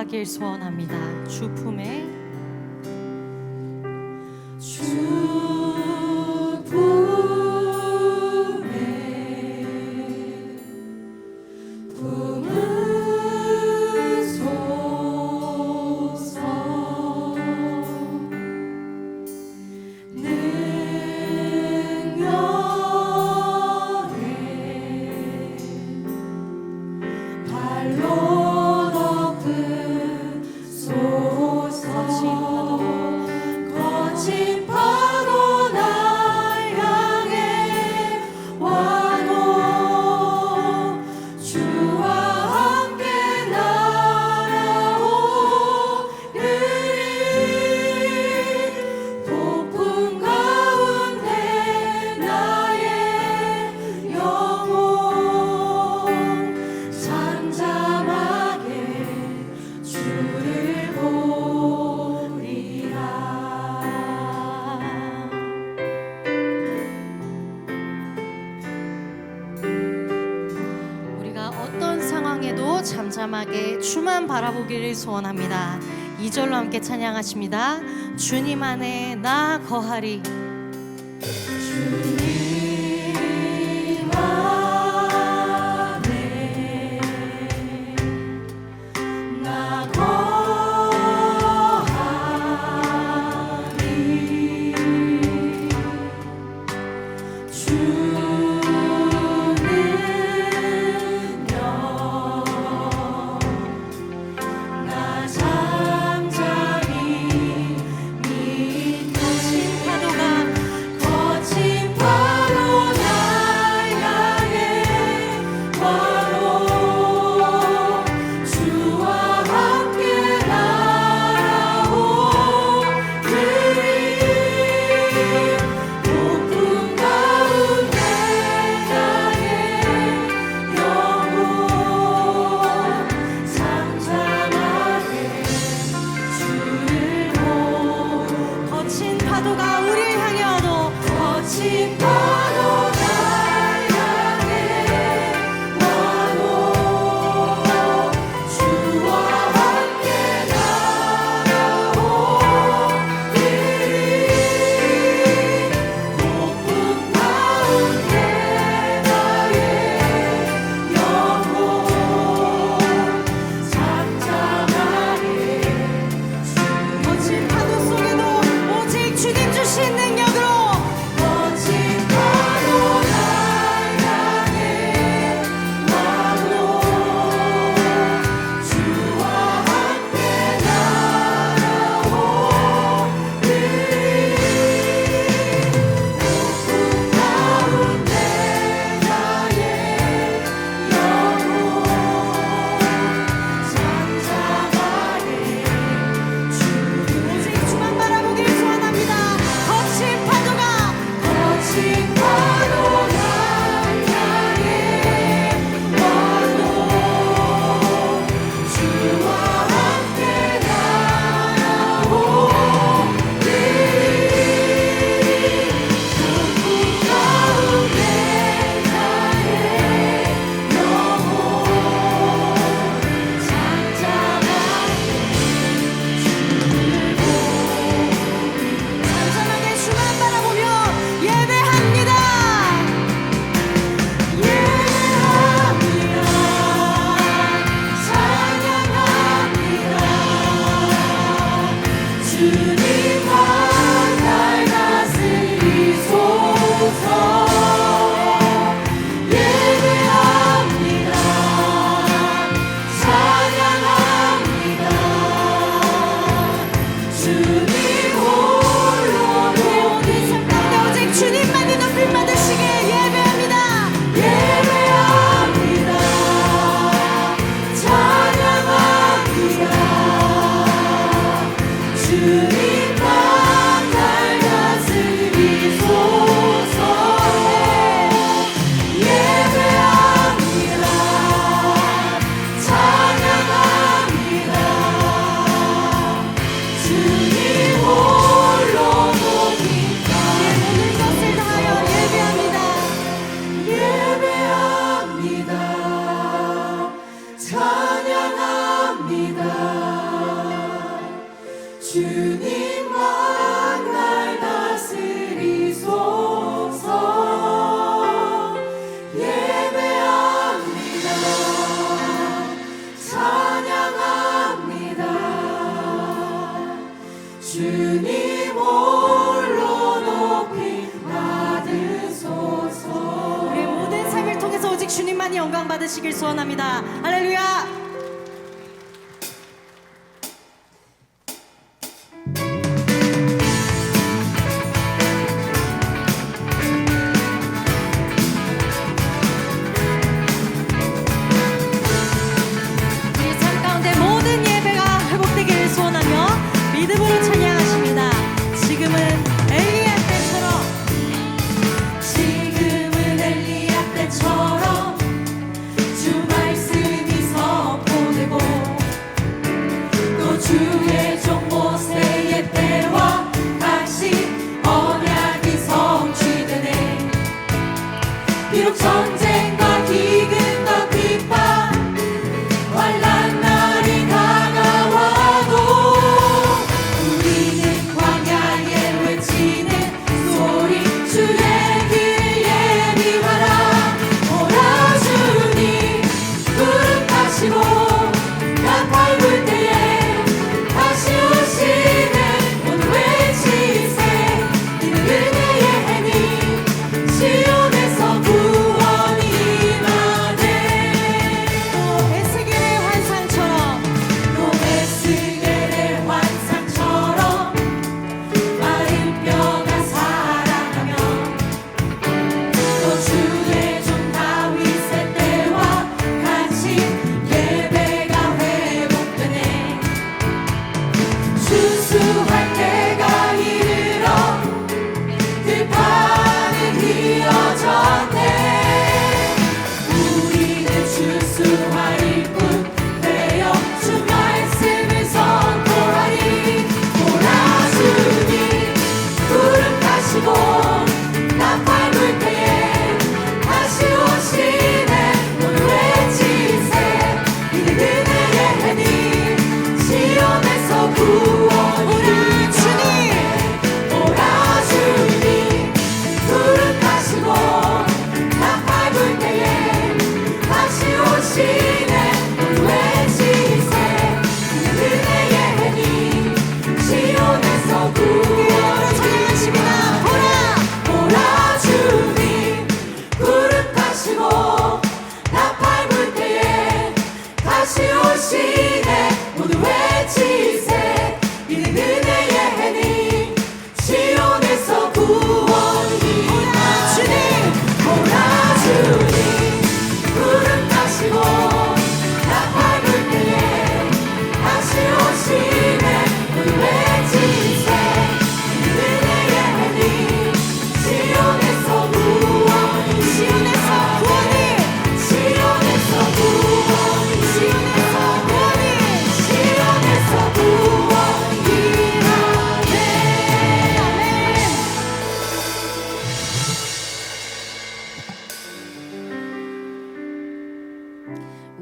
살아가길 소원합니다. 주 품에 잠잠하게 주만 바라보기를 소원합니다. 2절로 함께 찬양하십니다. 주님 안에 나 거하리 하시길 소원합니다. Yahoo.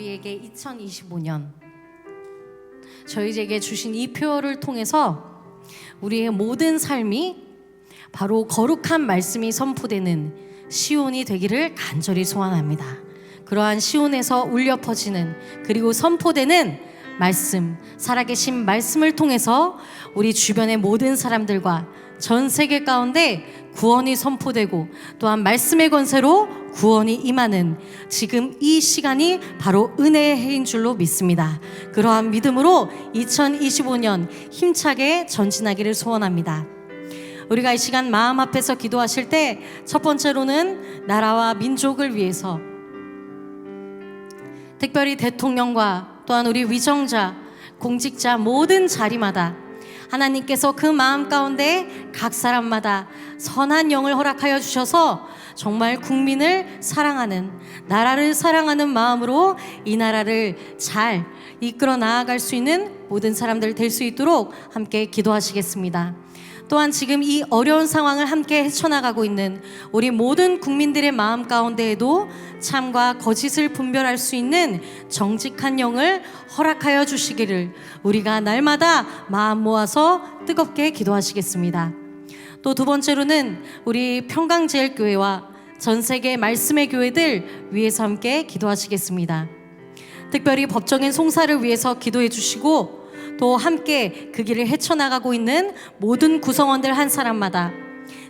우리에게 2025년 저희에게 주신 이 표어를 통해서 우리의 모든 삶이 바로 거룩한 말씀이 선포되는 시온이 되기를 간절히 소원합니다. 그러한 시온에서 울려 퍼지는 그리고 선포되는 말씀, 살아계신 말씀을 통해서 우리 주변의 모든 사람들과 전 세계 가운데 구원이 선포되고 또한 말씀의 권세로 구원이 임하는 지금 이 시간이 바로 은혜의 해인 줄로 믿습니다. 그러한 믿음으로 2025년 힘차게 전진하기를 소원합니다. 우리가 이 시간 마음 앞에서 기도하실 때 첫 번째로는 나라와 민족을 위해서 특별히 대통령과 또한 우리 위정자, 공직자 모든 자리마다 하나님께서 그 마음 가운데 각 사람마다 선한 영을 허락하여 주셔서 정말 국민을 사랑하는 나라를 사랑하는 마음으로 이 나라를 잘 이끌어 나아갈 수 있는 모든 사람들 될 수 있도록 함께 기도하시겠습니다. 또한 지금 이 어려운 상황을 함께 헤쳐나가고 있는 우리 모든 국민들의 마음 가운데에도 참과 거짓을 분별할 수 있는 정직한 영을 허락하여 주시기를 우리가 날마다 마음 모아서 뜨겁게 기도하시겠습니다. 또 두 번째로는 우리 평강제일교회와 전 세계 말씀의 교회들 위해서 함께 기도하시겠습니다. 특별히 법정인 송사를 위해서 기도해 주시고 또 함께 그 길을 헤쳐나가고 있는 모든 구성원들 한 사람마다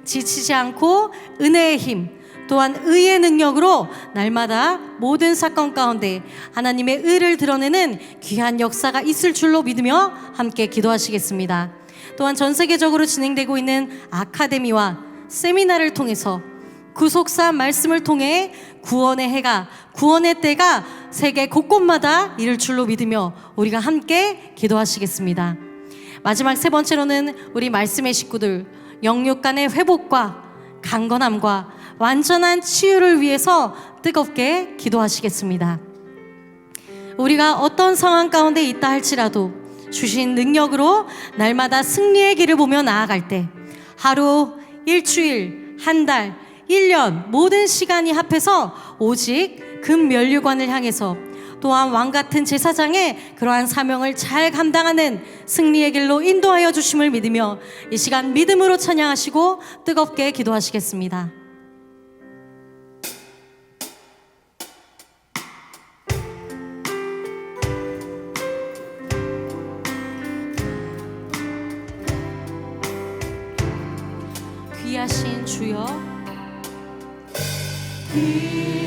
지치지 않고 은혜의 힘 또한 의의 능력으로 날마다 모든 사건 가운데 하나님의 의를 드러내는 귀한 역사가 있을 줄로 믿으며 함께 기도하시겠습니다. 또한 전 세계적으로 진행되고 있는 아카데미와 세미나를 통해서 구속사 말씀을 통해 구원의 해가 구원의 때가 세계 곳곳마다 이를 줄로 믿으며 우리가 함께 기도하시겠습니다. 마지막 세 번째로는 우리 말씀의 식구들 영육 간의 회복과 강건함과 완전한 치유를 위해서 뜨겁게 기도하시겠습니다. 우리가 어떤 상황 가운데 있다 할지라도 주신 능력으로 날마다 승리의 길을 보며 나아갈 때 하루, 일주일, 한 달, 1년 모든 시간이 합해서 오직 금면류관을 향해서 또한 왕 같은 제사장의 그러한 사명을 잘 감당하는 승리의 길로 인도하여 주심을 믿으며 이 시간 믿음으로 찬양하시고 뜨겁게 기도하시겠습니다. 귀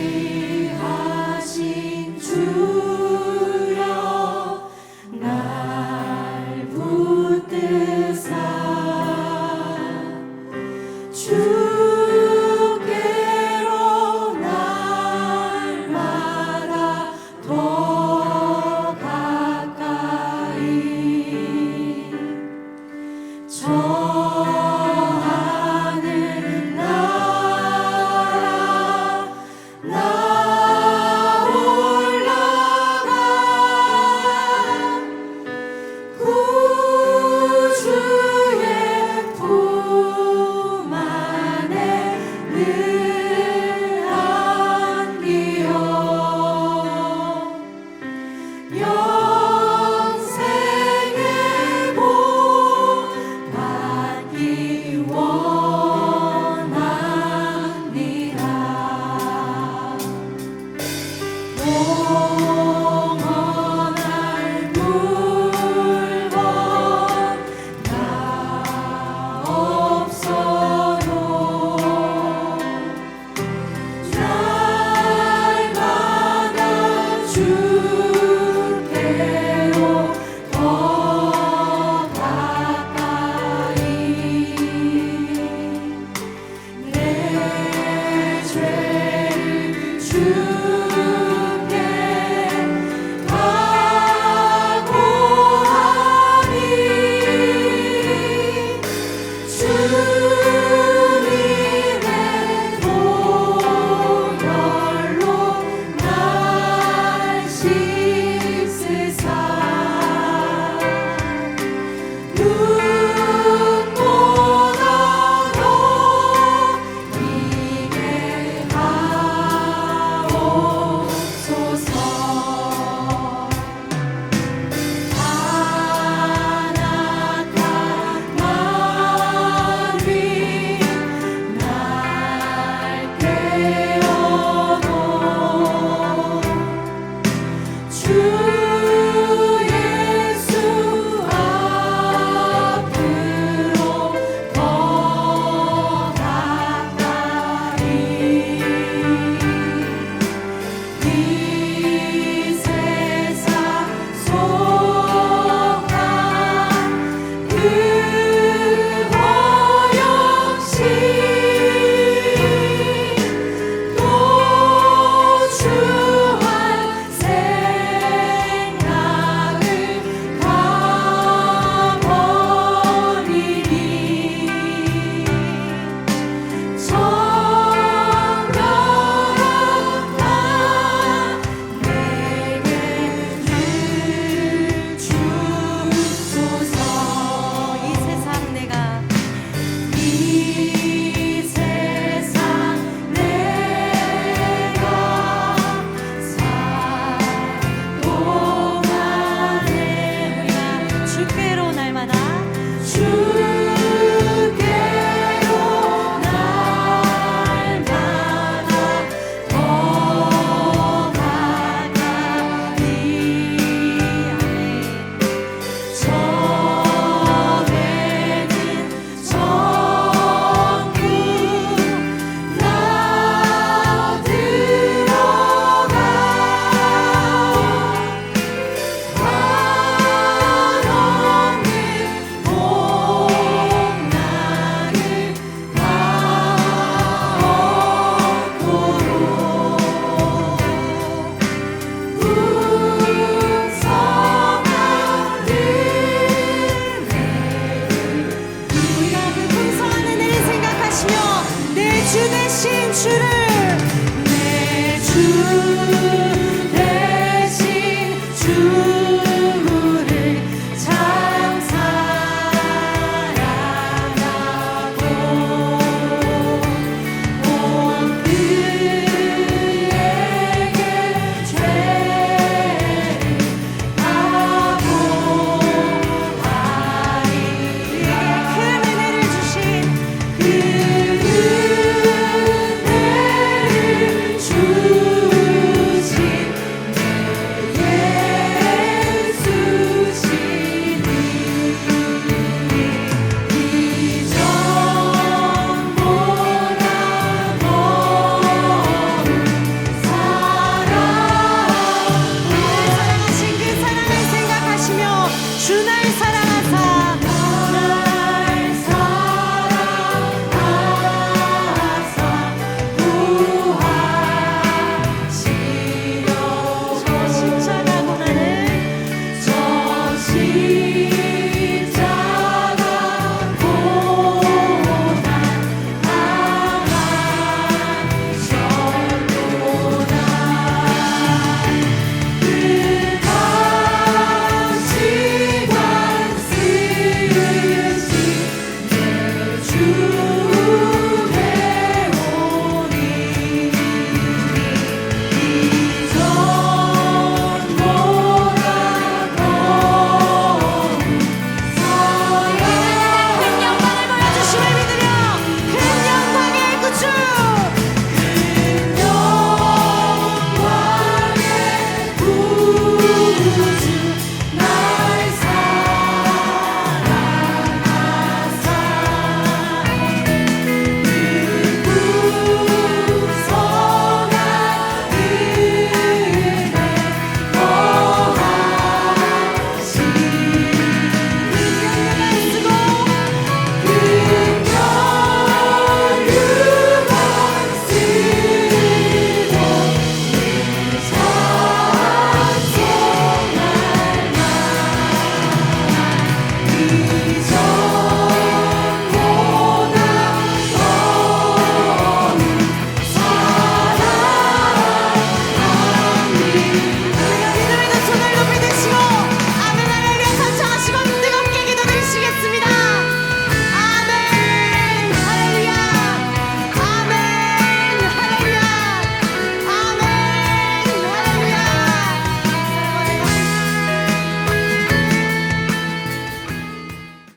düşürür